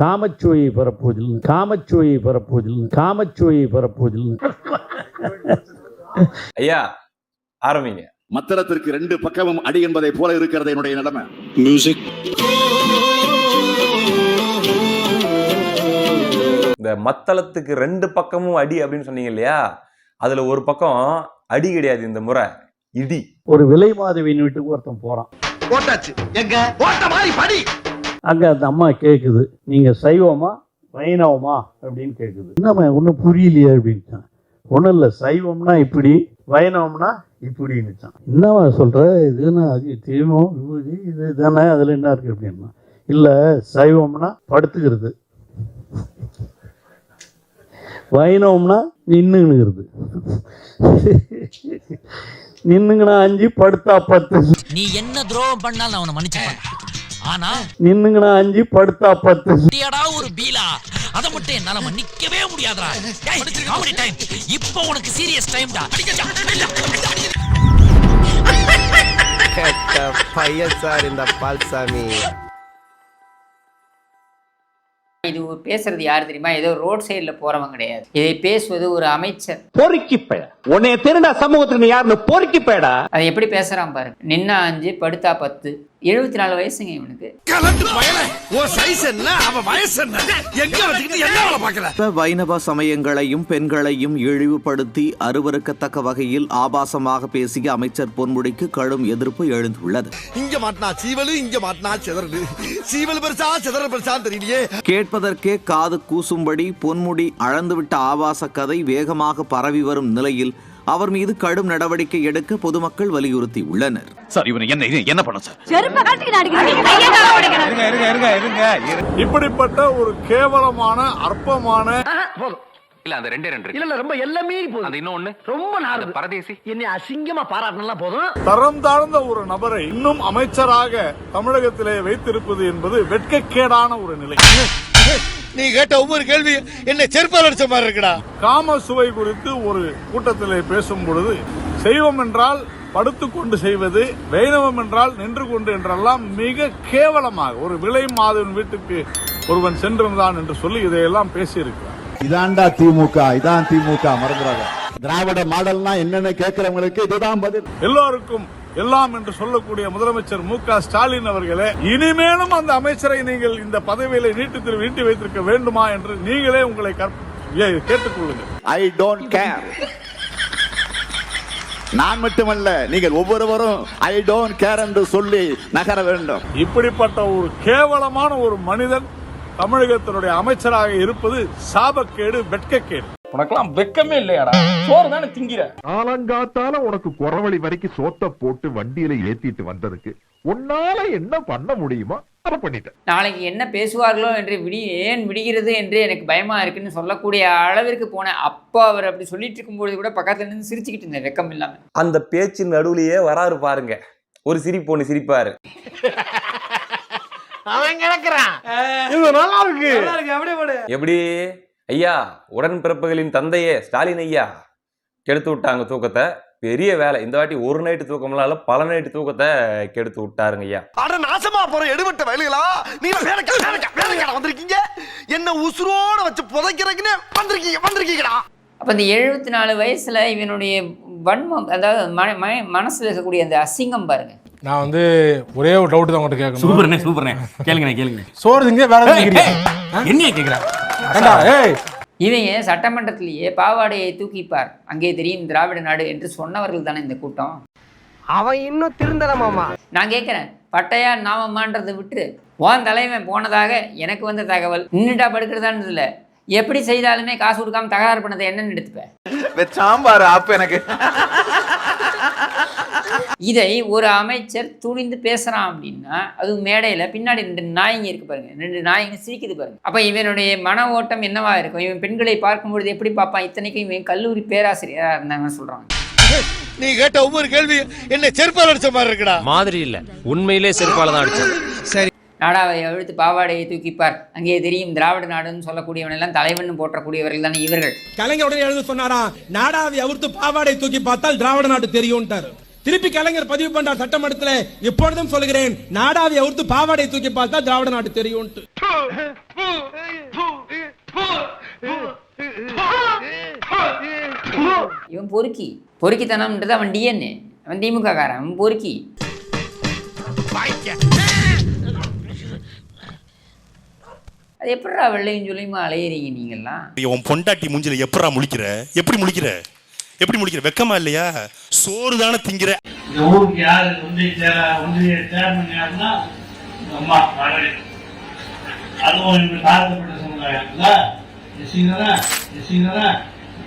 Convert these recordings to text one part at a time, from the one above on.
காமச்சுவையை பரப்புவதில் காமச்சுவையை பரப்புவதில் காமச்சுவையை பரப்புவதில். ஐயா ஆரம்பிங்க. மத்தளத்திற்கு ரெண்டு பக்கமும் அடி என்பதை போல இருக்கிறது என்னுடைய நிலைமை. இந்த மத்தளத்துக்கு ரெண்டு பக்கமும் அடி அப்படின்னு சொன்னீங்க இல்லையா? அதுல ஒரு பக்கம் அடி கிடையாது இந்த முறை இடி. ஒரு விலை மாதவியின் வீட்டுக்கு ஒருத்தன் போறான். போட்டாச்சு. எங்க? போட்ட மாதிரி படி. அங்கே அந்த அம்மா கேட்குது நீங்கள் சைவமா வைணவமா? அப்படின்னு கேட்குது என்னம்மா ஒன்றும் புரியலையே அப்படின்ட்டான் ஒன்றும் இல்லை சைவம்னா இப்படி வைணவம்னா இப்படின்னுச்சான். என்னவா சொல்கிற இதுன்னா அது தீபம் விபூதி இது தானே அதில் என்ன இருக்குது அப்படின்னா இல்லை சைவம்னா படுத்துக்கிறது வைணவம்னா நின்னுங்கிறது நின்னுங்கனா அஞ்சு படுத்தா பத்து. நீ என்ன துரோகம் பண்ணாலும் அவனை மன்னிச்சு ஆனா நின்னுங்கனா அஞ்சு படுத்தா பத்து. டியடா ஒரு பீலா. அத மட்டும் என்னால மன்னிக்கவே முடியாதுடா. காமெடி டைம் இப்போ உனக்கு சீரியஸ் டைம்டா கெட்ட பையன் சார் இந்த பால்சாமி. இது ஒரு பேசுறது யார் தெரியுமா? ஏதோ ரோட் சைடுல போறவங்க கிடையாது. இதை பேசுவது ஒரு அமைச்சர். பொறுக்கி உன்னைய திருடா சமூகத்துக்கு யாருன்னு பொறுக்கி பயடா. அதை எப்படி பேசுறான் பாருங்க நின்னா அஞ்சு படுத்தா பத்து. எழுபத்தி நாலு வயசுங்க இவனுக்கு. வைணவ சமயங்களையும் பெண்களையும் இழிவுபடுத்தி அருவருக்கத்தக்க வகையில் ஆபாசமாக பேசிய அமைச்சர் பொன்முடிக்கு கடும் எதிர்ப்பு எழுந்துள்ளது. இங்க மாட்டினா சீவலு இங்க மாட்டினா சிதறலு. சீவல் பெருசா சிதறல் பெருசா தெரியலையே. கேட்பதற்கே காது கூசும்படி பொன்முடி அளந்துவிட்ட ஆபாச கதை வேகமாக பரவி வரும் நிலையில் அவர் மீது கடும் நடவடிக்கை எடுக்க பொதுமக்கள் வலியுறுத்தி உள்ளனர். சார் இவனை என்ன என்ன பண்ண சார்? இப்படிப்பட்ட ஒரு கேவலமான அற்பமான இல்ல அந்த ரெண்டே ரெண்டு இல்ல இல்ல ரொம்ப எல்லாமே போதும் அந்த இன்னொன்னு? ரொம்ப நாடு பரதேசி? என்னை அசிங்கமா பாராட்டினா போதும். தரம் தாழ்ந்த ஒரு நபரை இன்னும் அமைச்சராக தமிழகத்திலே வைத்திருப்பது என்பது வெட்கக்கேடான ஒரு நிலை. நீ கேட்ட ஒவ்வொரு கேள்வி என்ன செருப்பால் அடிச்ச மாதிரி இருக்குடா. காம சுவை குறித்து ஒரு கூட்டத்திலே பேசும் பொழுது செய்வம் என்றால் படுத்துக்கொண்டு செய்வது வைணவம் என்றால் நின்று கொண்டு என்றெல்லாம் மிக கேவலமாக ஒரு விலை மாதவன் வீட்டுக்கு ஒருவன் சென்றிருந்தான் என்று சொல்லி இதையெல்லாம் பேசியிருக்கிறார். இதான்டா திமுக இதான் திமுக மறந்துடாத. திராவிட மாடல்னா என்னன்னு கேட்கிறவங்களுக்கு இதுதான் பதில். எல்லோருக்கும் எல்லாம் என்று சொல்லக்கூடிய முதலமைச்சர் மு ஸ்டாலின் அவர்களே இனிமேலும் அந்த அமைச்சரை நீங்கள் இந்த பதவியில நீட்டு நீட்டி வைத்திருக்க வேண்டுமா என்று நீங்களே உங்களை கேட்டுக்கொள்ளுங்கள். ஐ டோன்ட் கேர் நான் மட்டுமல்ல நீங்கள் ஒவ்வொருவரும் ஐ டோன்ட் கேர் என்று சொல்லி நகர வேண்டும். இப்படிப்பட்ட ஒரு கேவலமான ஒரு மனிதன் தமிழகத்தினுடைய அமைச்சராக இருப்பது சாபக்கேடு வெட்கக்கேடு. உனக்கெல்லாம் வெக்கமே இல்லையாடா? சோறு தானே திங்கிற? காலங்காத்தால உனக்கு குறவழி வரைக்கும் சோத்த போட்டு வண்டியில ஏத்திட்டு வந்ததுக்கு உன்னால என்ன பண்ண முடியுமோ அதை பண்ணிட்டேன். நாளைக்கு என்ன பேசுவார்களோ என்று விடி ஏன் விடுகிறது என்று எனக்கு பயமா இருக்குன்னு சொல்லக்கூடிய அளவிற்கு போனேன். அப்போ அவர் அப்படி சொல்லிட்டு இருக்கும்போது கூட பக்கத்துல இருந்து சிரிச்சுக்கிட்டு இருந்தேன் வெக்கம் இல்லாம. அந்த பேச்சு நடுவுலயே வராரு பாருங்க. ஒரு சிரிப்பு ஒண்ணு சிரிப்பாரு. அவன் கிடக்குறான். இது நல்லா இருக்கு. எப்படி? ஐயா உடன் பிறப்புகளின் தந்தையே ஸ்டாலின் ஐயா. கெடுத்து விட்டாங்க தூக்கத்தை. பெரிய வேலை. இந்த வாட்டி ஒரு நைட்டு தூக்கம்லால பல நைட்டு தூக்கத்தை கெடுத்து விட்டாருங்க ஐயா. அட நாசமா போற எடுபட்ட வயலுகளா? நீங்க வேலைக்கா வேலைக்கா வேலைக்கா வந்திருக்கீங்க? என்ன உசுரோட வச்சு புதைக்கிறதுக்குன்னு வந்திருக்கீங்க வந்திருக்கீங்கடா. அப்ப இந்த எழுபத்தி நாலு வயசுல இவனுடைய வன்மம் அதாவது மன- மன- மனசுல இருக்கக்கூடிய அந்த அசிங்கம் பாருங்க. நான் வந்து ஒரே ஒரு டவுட் தான் உங்கள்கிட்ட கேட்கணும். சூப்பர்ண்ணே சூப்பர்ண்ணே. கேளுங்கண்ணே கேளுங்க சோறு திங்க வேற எதுவும் கேக்குறீங்க? இவங்க சட்டமன்றத்திலேயே பாவாடையை தூக்கிப்பார்? அங்கே தெரியும் திராவிட நாடு என்று சொன்னவர்கள் தானே இந்த கூட்டம். அவன் இன்னும் திருந்தல மாமா. நான் கேட்குறேன் பட்டையா நாமமான்றதை விட்டு உன் தலைவன் போனதாக எனக்கு வந்த தகவல் நின்றுட்டா படுக்கிறதான்னு இல்லை எப்படி செய்தாலுமே காசு கொடுக்காம தகராறு பண்ணதை என்னன்னு எடுத்துப்பேன் சாம்பார் ஆப்பு எனக்கு. இதை ஒரு அமைச்சர் துணிந்து பேசுறான் அப்படின்னா அது மேடையில பின்னாடி ரெண்டு நாய்ங்க இருக்கு பாருங்க. ரெண்டு நாய்ங்க சிரிக்குது பாருங்க. அப்ப இவனுடைய மன ஓட்டம் என்னவா இருக்கும்? இவன் பெண்களை பார்க்கும்பொழுது எப்படி பார்ப்பான்? இத்தனைக்கும் இவன் கல்லூரி பேராசிரியரா இருந்தாங்கன்னு சொல்றாங்க. நீ கேட்ட ஒவ்வொரு கேள்வி என்ன செருப்பால் அடிச்ச மாதிரி இருக்குடா. மாதிரி இல்ல. உண்மையிலே செருப்பால தான் அடிச்சது நாடாவை அழுத்து பாவாடையை தூக்கிப்பார் அங்கே தெரியும் திராவிட நாடுன்னு சொல்லக்கூடியவன் எல்லாம் தலைவன் போற்றக்கூடியவர்கள் தானே இவர்கள். கலைஞர் உடனே எழுத சொன்னாரா நாடாவை அவுர்த்து பாவாடை தூக்கி பார்த்தால் திராவிட நாடு தெரியும்ட்டாரு. திருப்பி கலைஞர் பதிவு பண்றார் சட்டமன்றத்தில் எப்பொழுதும் சொல்கிறேன் நாடாவை அவுத்து பாவாடை தூக்கி பார்த்தா திராவிட நாடு தெரியும் இவன் பொறுக்கி. பொறுக்கி பொறுக்கித்தனம்ன்றது அவன் டிஎன்ஏ அவன் திமுக காரன் அவன் பொறுக்கி. அது எப்படா வெள்ளையும் சொல்லியுமா அலையிறீங்க நீங்கெல்லாம் உன் பொண்டாட்டி மூஞ்சில எப்படா முழிக்கிற? எப்படி முழிக்கிற? எப்படி முழிக்கிற வெக்கமா இல்லையா? சோறு தானே திங்கிற. இந்த ஊருக்கு யாரு ஒன்றிய சேர ஒன்றிய சேர்மன் யாருன்னா இந்த அம்மா மகளிர் அதுவும் இவங்க தாழ்த்தப்பட்ட சமுதாயத்துல எசிங்கரா எசிங்கரா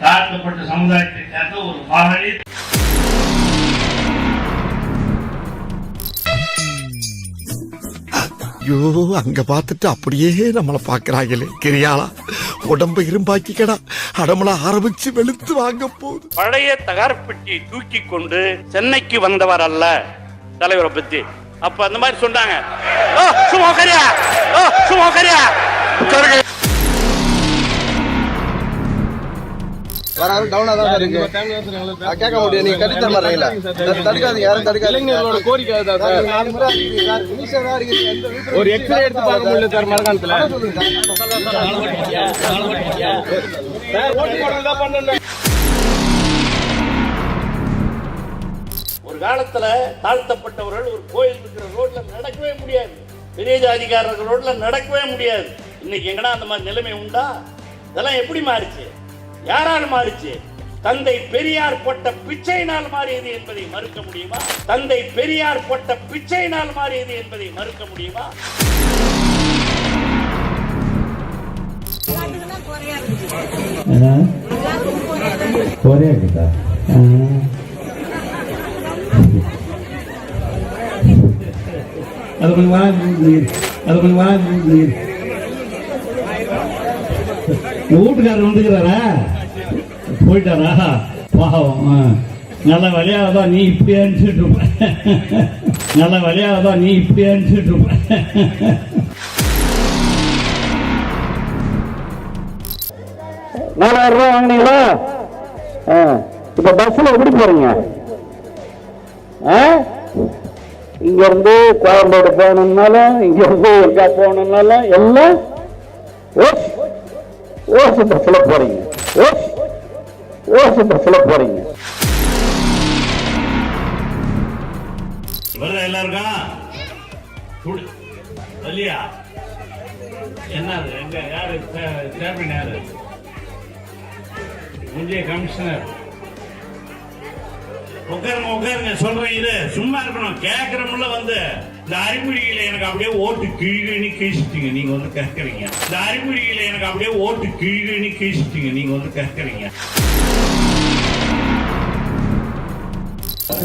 தாழ்த்தப்பட்ட சமுதாயத்தை சேர்ந்த ஒரு மகளிர் ஐயோ அங்க பார்த்துட்டு அப்படியே நம்மள பாக்குறாங்களே கிரியாளா உடம்ப இரும்பாக்கிக்கடா. அடமள ஆரம்பிச்சு வெளுத்து வாங்க போகுது. பழைய தகரப்பெட்டியை தூக்கி கொண்டு சென்னைக்கு வந்தவர் அல்ல தலைவரை பத்தி. அப்ப அந்த மாதிரி சொன்னாங்க. ஓ சும்மா உட்காரியா ஓ சும்மா உட்காரியா வராது டவுனா தான் இருக்கு. கேட்க முடியும் நீங்க கட்டி தர மாட்டீங்களா தடுக்காதீங்க யாரும் தடுக்காதீங்க. இளைஞர்களோட கோரிக்கை ஒரு எக்ஸ்ரே எடுத்து பார்க்க முடியல சார் மரகாணத்துல. ஒரு காலத்துல தாழ்த்தப்பட்டவர்கள் ஒரு கோயில் இருக்கிற ரோட்ல நடக்கவே முடியாது. பெரிய ஜாதிக்காரர்கள் ரோட்ல நடக்கவே முடியாது. இன்னைக்கு எங்கடா அந்த மாதிரி நிலைமை உண்டா? இதெல்லாம் எப்படி மாறிச்சு? யாரால் மாறிச்சு? தந்தை பெரியார் போட்ட பிச்சையினால் மாறியது என்பதை மறுக்க முடியுமா? தந்தை பெரியார் போட்ட பிச்சையினால் மாறியது என்பதை மறுக்க முடியுமா? ஒரே இருக்குதா அது கொஞ்சம் வாங்கி அது கொஞ்சம் வாங்கி வீட்டுக்காரர் வந்துக்கிறாரா? போயிட்டாரா? பாவம். நல்ல வழியாகதான் நீ இப்படி அனுப்பிச்சுட்டு இருப்ப. நல்ல வழியாகதான் நீ இப்படி அனுப்பிச்சுட்டு இருப்ப. நாலாயிரம் ரூபாய் வாங்கினீங்களா? இப்ப பஸ்ல எப்படி போறீங்க? இங்க இருந்து கோயம்பேடு போகணும்னாலும் இங்க இருந்து எங்க போகணும்னாலும் எல்லாம் ஓசு பஸ்ல போறீங்க. ஓஸ் ஓசு பஸ்ல போறீங்க. வருதா எல்லாருக்கும் இல்லையா என்னது? எங்க யாரு? சேர்மன் யாரு? முந்தைய கமிஷனர் உட்காருங்க உட்காருங்க. சொல்றேன் இது சும்மா இருக்கணும். கேட்கறமுள்ள வந்து. இந்த அறிகுறிகளை எனக்கு அப்படியே ஓட்டு கிழிகிழி கீழ்ச்சிட்டீங்க நீங்க வந்து கேட்கறீங்க இந்த அறிகுறிகளை எனக்கு அப்படியே ஓட்டு கிழிகிழி கீழ்ச்சிட்டீங்க நீங்க வந்து கேட்கறீங்க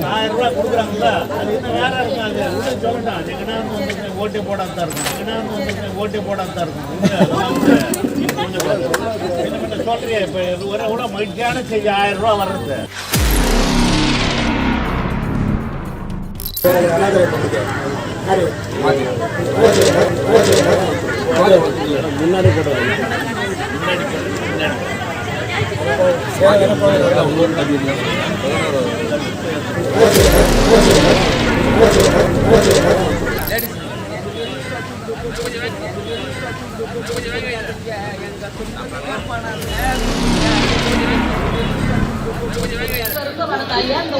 ஆயிரம் ரூபாய் கொடுக்குறாங்கல்ல? அது இன்னும் வேற இருக்காது இன்னும் சொல்லட்டான் எங்கனாலும் வந்து ஓட்டே போடாம தான் இருக்கும். எங்கனாலும் ஓட்டே போடாம தான் இருக்கும். கொஞ்சம் சொல்றியா? இப்ப ஒரு மகிழ்ச்சியான செய்தி ஆயிரம் ரூபாய் வர்றது. முன்னாடி போடுறாங்க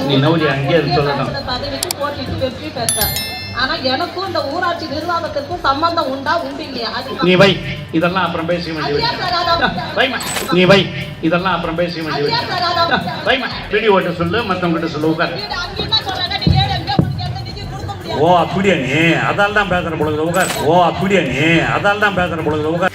நீ நவுதி அங்கேயே சொல்லணும். பதவிக்கு போட்டிட்டு வெற்றி பெற்றார் ஆனா எனக்கும் இந்த ஊராட்சி நிர்வாகத்திற்கும் சம்பந்தம் உண்டா உண்டு இல்லையா நீ வை. இதெல்லாம் அப்புறம் அது வேண்டியது நீ வை. இதெல்லாம் அப்புறம் அது வேண்டியது வீடியோ ஓட்ட சொல்லு மத்தவங்க கிட்ட சொல்லு உட்கார் ஓ அப்படியா நீ? அதால தான் பேசுற பொழுது உட்கார். ஓ அப்படியா நீ? அதால தான் பேசுற பொழுது உட்கார்.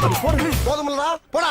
போதுமில்லடா போடா